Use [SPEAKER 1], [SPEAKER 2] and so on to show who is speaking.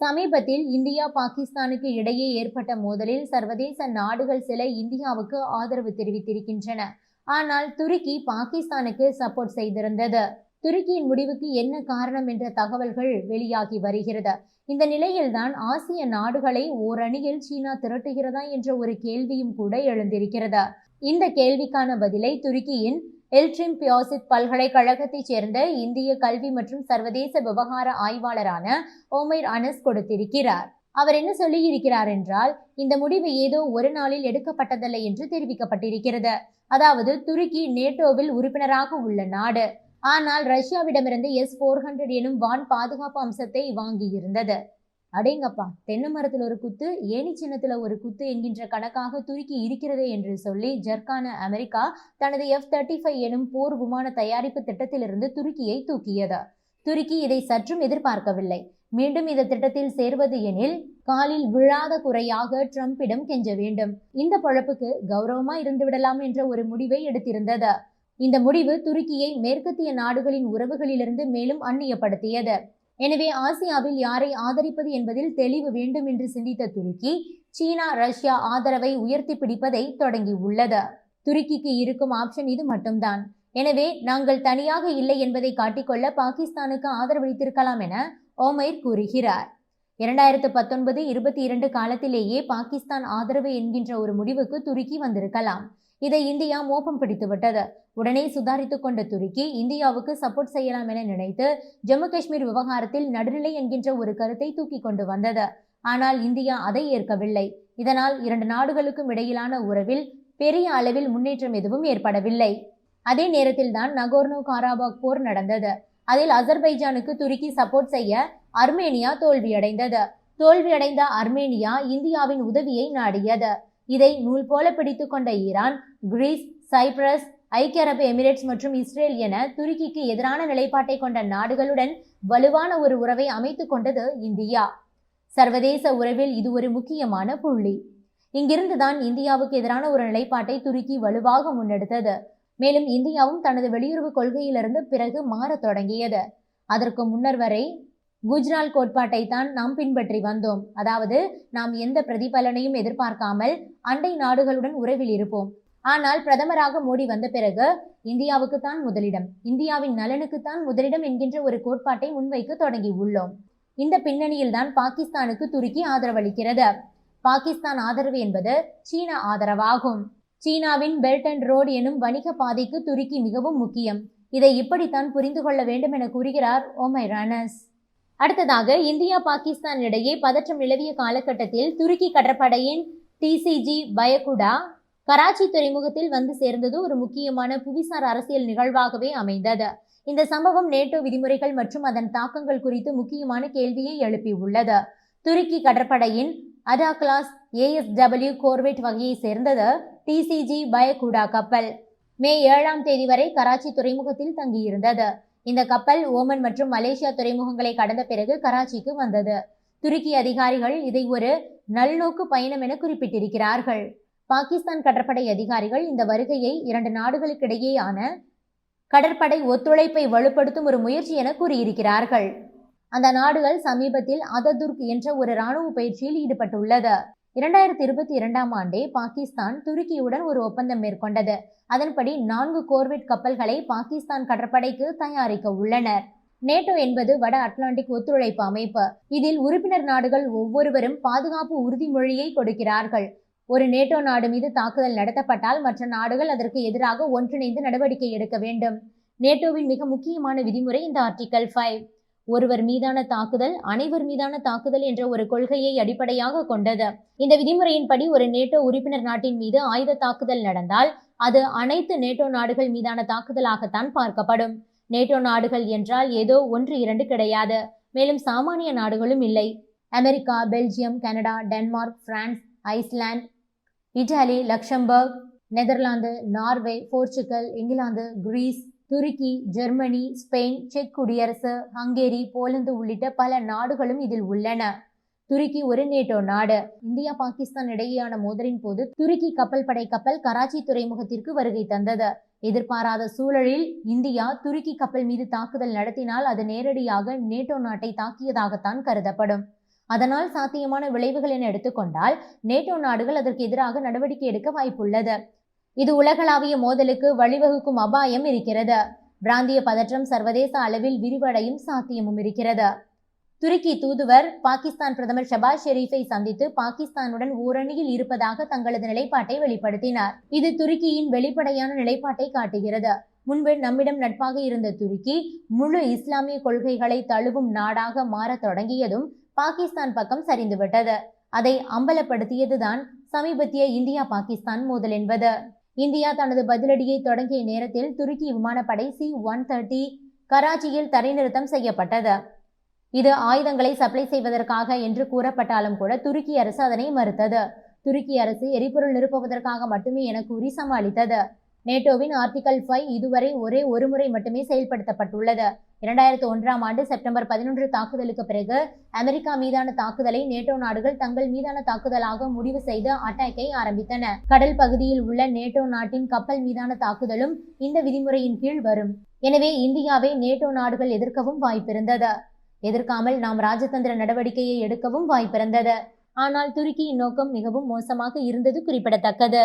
[SPEAKER 1] சமீபத்தில் இந்தியா பாகிஸ்தானுக்கு இடையே ஏற்பட்ட மோதலில் சர்வதேச நாடுகள் சில இந்தியாவுக்கு ஆதரவு தெரிவித்திருக்கின்றன. ஆனால் துருக்கி பாகிஸ்தானுக்கு சப்போர்ட் செய்திருந்தது. துருக்கியின் முடிவுக்கு என்ன காரணம் என்ற தகவல்கள் வெளியாகி வருகிறது. இந்த நிலையில்தான் ஆசிய நாடுகளை ஓரணியில் சீனா திரட்டுகிறதா என்ற ஒரு கேள்வியும் கூட எழுந்திருக்கிறது. இந்த கேள்விக்கான பதிலை துருக்கியின் எல்ட்ரிம் பியோசித் பல்கலைக்கழகத்தைச் சேர்ந்த இந்திய கல்வி மற்றும் சர்வதேச விவகார ஆய்வாளரான ஓமைர் அனஸ் கொடுத்திருக்கிறார். அவர் என்ன சொல்லியிருக்கிறார் என்றால் இந்த முடிவு ஏதோ ஒரு நாளில் எடுக்கப்பட்டதில்லை என்று தெரிவிக்கப்பட்டிருக்கிறது. அதாவது துருக்கி நேட்டோவில் உறுப்பினராக உள்ள நாடு. ஆனால் ரஷ்யாவிடமிருந்து எஸ் போர் ஹண்ட்ரட் எனும் வான் பாதுகாப்பு அம்சத்தை வாங்கியிருந்தது. அடேங்கப்பா தென்னை மரத்தில் ஒரு குத்து ஏணி சின்னத்தில் ஒரு குத்து என்கின்ற கணக்காக துருக்கி இருக்கிறதே என்று சொல்லி ஜர்க்கான அமெரிக்கா தனது எஃப் தேர்ட்டி ஃபைவ் எனும் போர் விமான தயாரிப்பு திட்டத்திலிருந்து துருக்கியை தூக்கியது. துருக்கி இதை சற்றும் எதிர்பார்க்கவில்லை. மீண்டும் இந்த திட்டத்தில் சேர்வது எனில் காலில் விழாத குறையாக ட்ரம்பிடம் கெஞ்ச வேண்டும். இந்த பொழப்புக்கு கௌரவமா இருந்து விடலாம் என்ற ஒரு முடிவை எடுத்திருந்தது. இந்த முடிவு துருக்கியை மேற்கத்திய நாடுகளின் உறவுகளிலிருந்து மேலும் அந்நியப்படுத்தியது. எனவே ஆசியாவில் யாரை ஆதரிப்பது என்பதில் தெளிவு வேண்டும் என்று சிந்தித்த துருக்கி சீனா ரஷ்யா ஆதரவை உயர்த்தி பிடிப்பதை தொடங்கி உள்ளது துருக்கிக்கு இருக்கும் ஆப்ஷன் இது மட்டும்தான். எனவே நாங்கள் தனியாக இல்லை என்பதை காட்டிக்கொள்ள பாகிஸ்தானுக்கு ஆதரவளித்திருக்கலாம் என ஓமைர் கூறுகிறார். இரண்டாயிரத்து பத்தொன்பது இருபத்தி இரண்டு காலத்திலேயே பாகிஸ்தான் ஆதரவு என்கின்ற ஒரு முடிவுக்கு துருக்கி வந்திருக்கலாம். இதை இந்தியா மோப்பம் பிடித்துவிட்டது உடனே சுதாரித்துக் கொண்ட துருக்கி இந்தியாவுக்கு சப்போர்ட் செய்யலாம் என நினைத்து ஜம்மு காஷ்மீர் விவகாரத்தில் நடுநிலை என்கின்ற ஒரு கருத்தை தூக்கி கொண்டு வந்தது. ஆனால் இந்தியா அதை ஏற்கவில்லை. இதனால் இரண்டு நாடுகளுக்கும் இடையிலான உறவில் பெரிய அளவில் முன்னேற்றம் எதுவும் ஏற்படவில்லை. அதே நேரத்தில் தான் நகோர்னோ காராபாக் போர் நடந்தது. அதில் அசர்பைஜானுக்கு துருக்கி சப்போர்ட் செய்ய அர்மேனியா தோல்வியடைந்தது. தோல்வியடைந்த அர்மேனியா இந்தியாவின் உதவியை நாடியது. இதை நூல் போல பிடித்து கொண்ட ஈரான் கிரீஸ் சைப்ரஸ் ஐக்கிய அரபு எமிரேட்ஸ் மற்றும் இஸ்ரேல் என துருக்கிக்கு எதிரான நிலைப்பாட்டை கொண்ட நாடுகளுடன் வலுவான ஒரு உறவை அமைத்துக் கொண்டது இந்தியா. சர்வதேச உறவில் இது ஒரு முக்கியமான புள்ளி. இங்கிருந்துதான் இந்தியாவுக்கு எதிரான ஒரு நிலைப்பாட்டை துருக்கி வலுவாக முன்னெடுத்தது. மேலும் இந்தியாவும் தனது வெளியுறவு கொள்கையிலிருந்து பிறகு மாறத் தொடங்கியது. அதற்கு முன்னர் வரை குஜ்ரால் கோட்பாட்டை தான் நாம் பின்பற்றி வந்தோம். அதாவது நாம் எந்த பிரதிபலனையும் எதிர்பார்க்காமல் அண்டை நாடுகளுடன் உறவில் இருப்போம். ஆனால் பிரதமராக மோடி வந்த பிறகு இந்தியாவுக்கு தான் முதலிடம் இந்தியாவின் நலனுக்குத்தான் முதலிடம் என்கின்ற ஒரு கோட்பாட்டை முன்வைக்க தொடங்கி உள்ளோம். இந்த பின்னணியில் தான் பாகிஸ்தானுக்கு துருக்கி ஆதரவளிக்கிறது. பாகிஸ்தான் ஆதரவு என்பது சீன ஆதரவாகும். சீனாவின் பெல்ட் அண்ட் ரோடு எனும் வணிக பாதைக்கு துருக்கி மிகவும் முக்கியம். இதை இப்படித்தான் புரிந்து கொள்ள வேண்டும் என கூறுகிறார் ஓமை ரானஸ் அடுத்ததாக இந்தியா பாகிஸ்தான் இடையே பதற்றம் நிலவிய காலகட்டத்தில் துருக்கி கடற்படையின் டிசிஜி பயகுடா கராச்சி துறைமுகத்தில் வந்து சேர்ந்தது ஒரு முக்கியமான புவிசார் அரசியல் நிகழ்வாகவே அமைந்தது. இந்த சம்பவம் நேட்டோ விதிமுறைகள் மற்றும் அதன் தாக்கங்கள் குறித்து முக்கியமான கேள்வியை எழுப்பியுள்ளது. துருக்கி கடற்படையின் அதா கிளாஸ் ஏஎஸ்டபிள்யூ கோர்வெட் வகையை சேர்ந்தது டிசிஜி பயகுடா கப்பல். மே ஏழாம் தேதி வரை கராச்சி துறைமுகத்தில் தங்கியிருந்தது. இந்த கப்பல் ஓமன் மற்றும் மலேசியா துறைமுகங்களை கடந்த பிறகு கராச்சிக்கு வந்தது. துருக்கி அதிகாரிகள் இதை ஒரு நல்நோக்கு பயணம் என குறிப்பிட்டிருக்கிறார்கள். பாகிஸ்தான் கடற்படை அதிகாரிகள் இந்த வருகையை இரண்டு நாடுகளுக்கிடையேயான கடற்படை ஒத்துழைப்பை வலுப்படுத்தும் ஒரு முயற்சி என கூறியிருக்கிறார்கள். அந்த நாடுகள் சமீபத்தில் அததுர்க் என்ற ஒரு இராணுவ பயிற்சியில் ஈடுபட்டுள்ளது. இரண்டாயிரத்தி இருபத்தி இரண்டாம் ஆண்டே பாகிஸ்தான் துருக்கியுடன் ஒரு ஒப்பந்தம் மேற்கொண்டது. அதன்படி நான்கு கோர்வெட் கப்பல்களை பாகிஸ்தான் கடற்படைக்கு தயாரிக்க உள்ளனர். நேட்டோ என்பது வட அட்லாண்டிக் ஒத்துழைப்பு அமைப்பு. இதில் உறுப்பினர் நாடுகள் ஒவ்வொருவரும் பாதுகாப்பு உறுதிமொழியை கொடுக்கிறார்கள். ஒரு நேட்டோ நாடு மீது தாக்குதல் நடத்தப்பட்டால் மற்ற நாடுகள் அதற்கு எதிராக ஒன்றிணைந்து நடவடிக்கை எடுக்க வேண்டும். நேட்டோவின் மிக முக்கியமான விதிமுறை இந்த ஆர்டிகல் ஃபைவ். ஒருவர் மீதான தாக்குதல் அனைவர் மீதான தாக்குதல் என்ற ஒரு கொள்கையை அடிப்படையாக கொண்டது. இந்த விதிமுறையின்படி ஒரு நேட்டோ உறுப்பினர் நாட்டின் மீது ஆயுத தாக்குதல் நடந்தால் அது அனைத்து நேட்டோ நாடுகள் மீதான தாக்குதலாகத்தான் பார்க்கப்படும். நேட்டோ நாடுகள் என்றால் ஏதோ ஒன்று இரண்டு கிடையாது. மேலும் சாமானிய நாடுகளும் இல்லை. America Belgium Canada Denmark France Iceland Italy Luxembourg Netherlands Norway Portugal England Greece துருக்கி ஜெர்மனி ஸ்பெயின் செக் குடியரசு ஹங்கேரி போலந்து உள்ளிட்ட பல நாடுகளும் இதில் உள்ளன. துருக்கி ஒரு நேட்டோ நாடு. இந்தியா பாகிஸ்தான் இடையேயான மோதலின் போது துருக்கி கப்பல் படை கப்பல் கராச்சி துறைமுகத்திற்கு வருகை தந்தது. எதிர்பாராத சூழலில் இந்தியா துருக்கி கப்பல் மீது தாக்குதல் நடத்தினால் அது நேரடியாக நேட்டோ நாட்டை தாக்கியதாகத்தான் கருதப்படும். அதனால் சாத்தியமான விளைவுகள் என எடுத்துக்கொண்டால் நேட்டோ நாடுகள் அதற்கு எதிராக நடவடிக்கை எடுக்க வாய்ப்புள்ளது. இது உலகளாவிய மோதலுக்கு வழிவகுக்கும் அபாயம் இருக்கிறது. பிராந்திய பதற்றம் சர்வதேச அளவில் விரிவடையும் சாத்தியமும் இருக்கிறது. துருக்கி தூதுவர் பாகிஸ்தான் பிரதமர் ஷபாஸ் ஷெரீஃபை சந்தித்து பாகிஸ்தானுடன் ஓரணியில் இருப்பதாக தங்களது நிலைப்பாட்டை வெளிப்படுத்தினார். இது துருக்கியின் வெளிப்படையான நிலைப்பாட்டை காட்டுகிறது. முன்பு நம்மிடம் நட்பாக இருந்த துருக்கி முழு இஸ்லாமிய கொள்கைகளை தழுவும் நாடாக மாறத் தொடங்கியதும் பாகிஸ்தான் பக்கம் சரிந்துவிட்டது. அதை அம்பலப்படுத்தியதுதான் சமீபத்திய இந்தியா பாகிஸ்தான் மோதல் என்பது. இந்தியா தனது பதிலடியை தொடங்கிய நேரத்தில் துருக்கி விமானப்படை சி ஒன் தேர்ட்டி கராச்சியில் தரைநிறுத்தம் செய்யப்பட்டது. இது ஆயுதங்களை சப்ளை செய்வதற்காக என்று கூறப்பட்டாலும் கூட துருக்கி அரசு அதனை மறுத்தது. துருக்கி அரசு எரிபொருள் நிரப்புவதற்காக மட்டுமே என கூறி சமாளித்தது. நேட்டோவின் ஆர்டிகல் ஃபைவ் இதுவரை ஒரே ஒரு முறை மட்டுமே செயல்படுத்தப்பட்டுள்ளது. இரண்டாயிரத்து ஒன்றாம் ஆண்டு செப்டம்பர் பதினொன்று தாக்குதலுக்கு பிறகு அமெரிக்கா மீதான தாக்குதலை நேட்டோ நாடுகள் தங்கள் மீதான தாக்குதலாக முடிவு செய்து அட்டாக்கை ஆரம்பித்தன. கடல் பகுதியில் உள்ள நேட்டோ நாட்டின் கப்பல் மீதான தாக்குதலும் இந்த விதிமுறையின் கீழ் வரும். எனவே இந்தியாவை நேட்டோ நாடுகள் எதிர்க்கவும் வாய்ப்பிருந்தது. எதிர்க்காமல் நாம் ராஜதந்திர நடவடிக்கையை எடுக்கவும் வாய்ப்பிருந்தது. ஆனால் துருக்கியின் நோக்கம் மிகவும் மோசமாக இருந்தது குறிப்பிடத்தக்கது.